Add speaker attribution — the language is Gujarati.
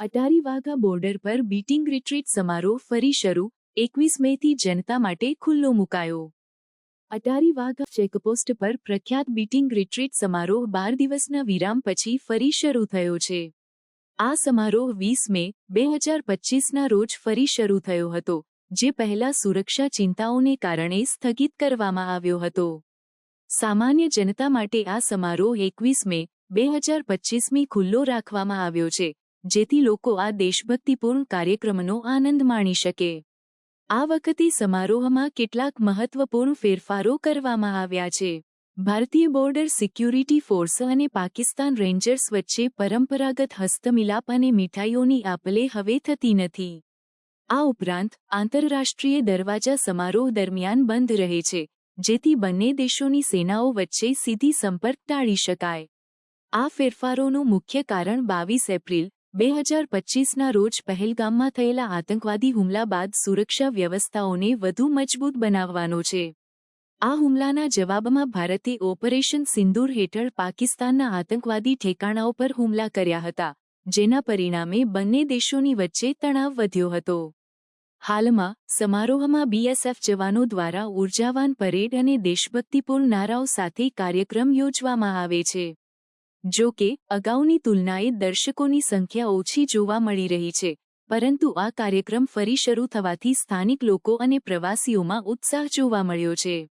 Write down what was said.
Speaker 1: અટારી વાઘા બોર્ડર પર બીટિંગ રિટ્રીટ સમારોહ ફરી શરૂ, એકવીસ મેથી જનતા માટે ખુલ્લો મુકાયો. અટારી વાઘા ચેકપોસ્ટ પર પ્રખ્યાત બીટિંગ રિટ્રીટ સમારોહ બાર દિવસના વિરામ પછી ફરી શરૂ થયો છે. આ સમારોહ વીસ મે, બે હજાર પચીસના રોજ ફરી શરૂ થયો હતો, જે પહેલા સુરક્ષા ચિંતાઓને કારણે સ્થગિત કરવામાં આવ્યો હતો. સામાન્ય જનતા માટે આ સમારોહ એકવીસ મે, બે હજાર પચીસમી ખુલ્લો રાખવામાં આવ્યો છે જેથી લોકો આ દેશભક્તિપૂર્ણ કાર્યક્રમનો આનંદ માણી શકે. આ વખતે સમારોહમાં કેટલાક મહત્વપૂર્ણ ફેરફારો કરવામાં આવ્યા છે. ભારતીય બોર્ડર સિક્યુરિટી ફોર્સ અને પાકિસ્તાન રેન્જર્સ વચ્ચે પરંપરાગત હસ્તમિલાપ અને મીઠાઈઓની આપલે હવે થતી નથી. આ ઉપરાંત, આંતરરાષ્ટ્રીય દરવાજા સમારોહ દરમિયાન બંધ રહે છે, જેથી બંને દેશોની સેનાઓ વચ્ચે સીધી સંપર્ક ટાળી શકાય. આ ફેરફારોનું મુખ્ય કારણ બાવીસ એપ્રિલ બે હજાર પચીસના રોજ પહેલગામમાં થયેલા આતંકવાદી હુમલા બાદ સુરક્ષા વ્યવસ્થાઓને વધુ મજબૂત બનાવવાનો છે. આ હુમલાના જવાબમાં ભારતે ઓપરેશન સિંદૂર હેઠળ પાકિસ્તાનના આતંકવાદી ઠેકાણાઓ પર હુમલા કર્યા હતા, જેના પરિણામે બંને દેશોની વચ્ચે તણાવ વધ્યો હતો. હાલમાં, સમારોહમાં બીએસએફ જવાનો દ્વારા ઉર્જાવાન પરેડ અને દેશભક્તિપૂર્ણ નારાઓ સાથે કાર્યક્રમ યોજવામાં આવે છે. જો કે, અગાઉની તુલનાએ દર્શકોની સંખ્યા ઓછી જોવા મળી રહી છે, પરંતુ આ કાર્યક્રમ ફરી શરૂ થવાથી સ્થાનિક લોકો અને પ્રવાસીઓમાં ઉત્સાહ જોવા મળ્યો છે.